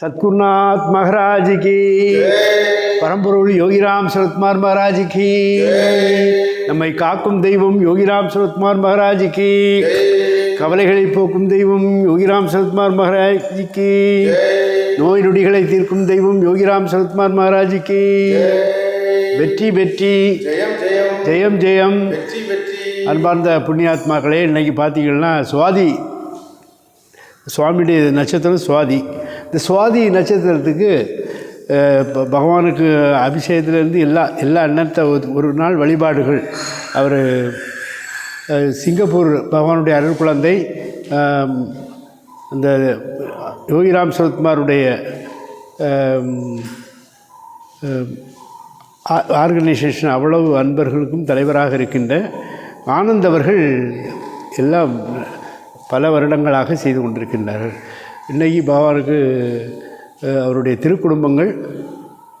சத்குருநாத் மகராஜிக்கு பரம்பொருள் யோகிராம் சரத்குமார் மகாராஜ் நம்மை காக்கும் தெய்வம் யோகிராம் சரத்குமார் மகாராஜ் கவலைகளை போக்கும் தெய்வம் யோகிராம் சரத்குமார் மகாராஜிக்கு நோய் நொடிகளை தீர்க்கும் தெய்வம் யோகிராம் சரத்குமார் மகாராஜிக்கு வெற்றி வெற்றி. ஜெயம் ஜெயம். அன்பார்ந்த புண்ணியாத்மாக்களே இன்னைக்கு பார்த்தீங்கன்னா சுவாதி. சுவாமியுடைய நட்சத்திரம் சுவாதி. இந்த சுவாதி நட்சத்திரத்துக்கு ப- பகவானுக்கு அபிஷேகத்துலேருந்து எல்லா எல்லா எண்ணத்தை ஒரு- ஒரு நாள் வழிபாடுகள். அவர் சிங்கப்பூர் பகவானுடைய அருள் குழந்தை இந்த அந்த யோகிராம் சரத்குமாருடைய ஆர்கனைசேஷன் அவ்வளவு அன்பர்களுக்கும் தலைவராக இருக்கின்ற ஆனந்தவர்கள் எல்லாம் பல வருடங்களாக செய்து கொண்டிருக்கின்றார்கள். இன்னைக்கு பாபாவுக்கு அவருடைய திருக்குடும்பங்கள்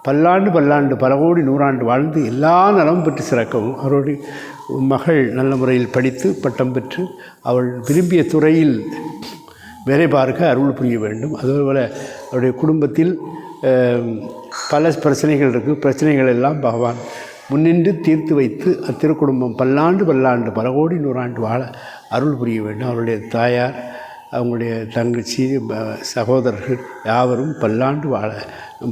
பல்லாண்டு பல்லாண்டு பல கோடி நூறாண்டு வாழ்ந்து எல்லா நலமும் பெற்று சிறக்கவும் அவருடைய மகள் நல்ல முறையில் படித்து பட்டம் பெற்று அவள் விரும்பிய துறையில் வேலை பார்க்க அருள் புரிய வேண்டும். அதுபோல் அவருடைய குடும்பத்தில் பல பிரச்சனைகள் இருக்குது பிரச்சனைகள் எல்லாம் பகவான் முன்னின்று தீர்த்து வைத்து அத்திருக்குடும்பம் பல்லாண்டு பல்லாண்டு பல கோடி நூறாண்டு வாழ அருள் புரிய வேண்டும். அவருடைய தாயார் அவங்களுடைய தங்கச்சி சகோதரர்கள் யாவரும் பல்லாண்டு வாழ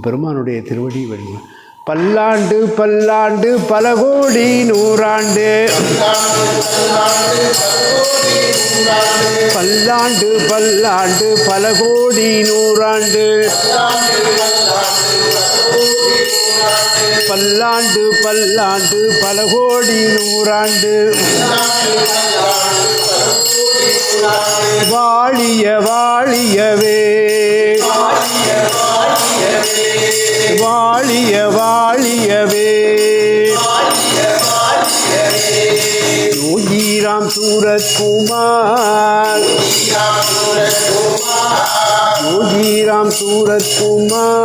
பெருமானுடைய திருவடி வேண்டும் பல்லாண்டு பல்லாண்டு பல கோடி நூறாண்டு. பல்லாண்டு பல்லாண்டு பல கோடி நூறாண்டு. பல்லாண்டு பல்லாண்டு பல கோடி நூறாண்டு. வாழிய வாழியவே. வாழிய வாழியவே. யோகிராம் சூரத்குமார். யோகிராம் சூரத்குமார்.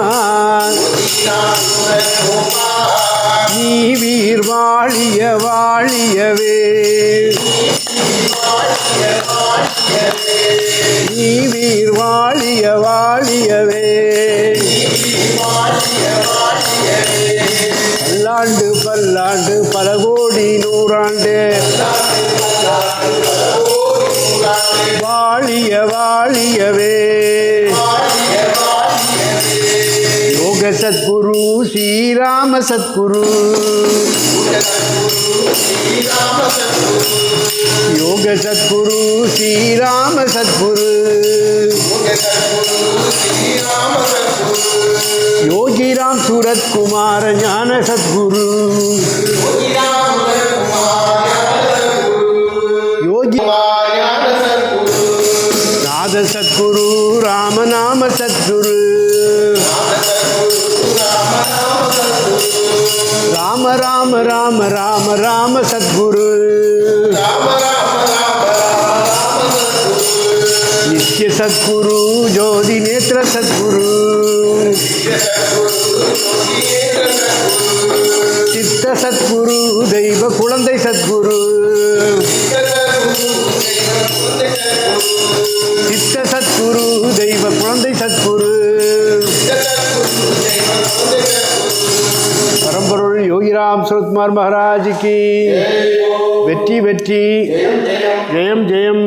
நீ வீர் வாழிய வாழியவே. நீ வீர் வாழிய வாழியவே. பல்லாண்டு பல்லாண்டு பல கோடி நூறாண்டு. வாழிய வாழியவே. ஸ்ரீராம சத்குரு. யோக சத்குரு ஸ்ரீராம சத்குரு. யோகிராம் சூரத்குமார ஞான சத்குரு. யோகி நாத சத்குரு ராமநாம சத்குரு. ராம ராம ராம ராம ராம சத்குரு. நித்ய சத்குரு ஜோதி நேத்திர சத்குரு. சித்த சத்குரு தெய்வ குழந்தை சத்குரு. சித்த சத்குரு யோகிராம் சுரத்குமார் மகாராஜுக்கு வெற்றி வெற்றி ஜெயம் ஜெயம்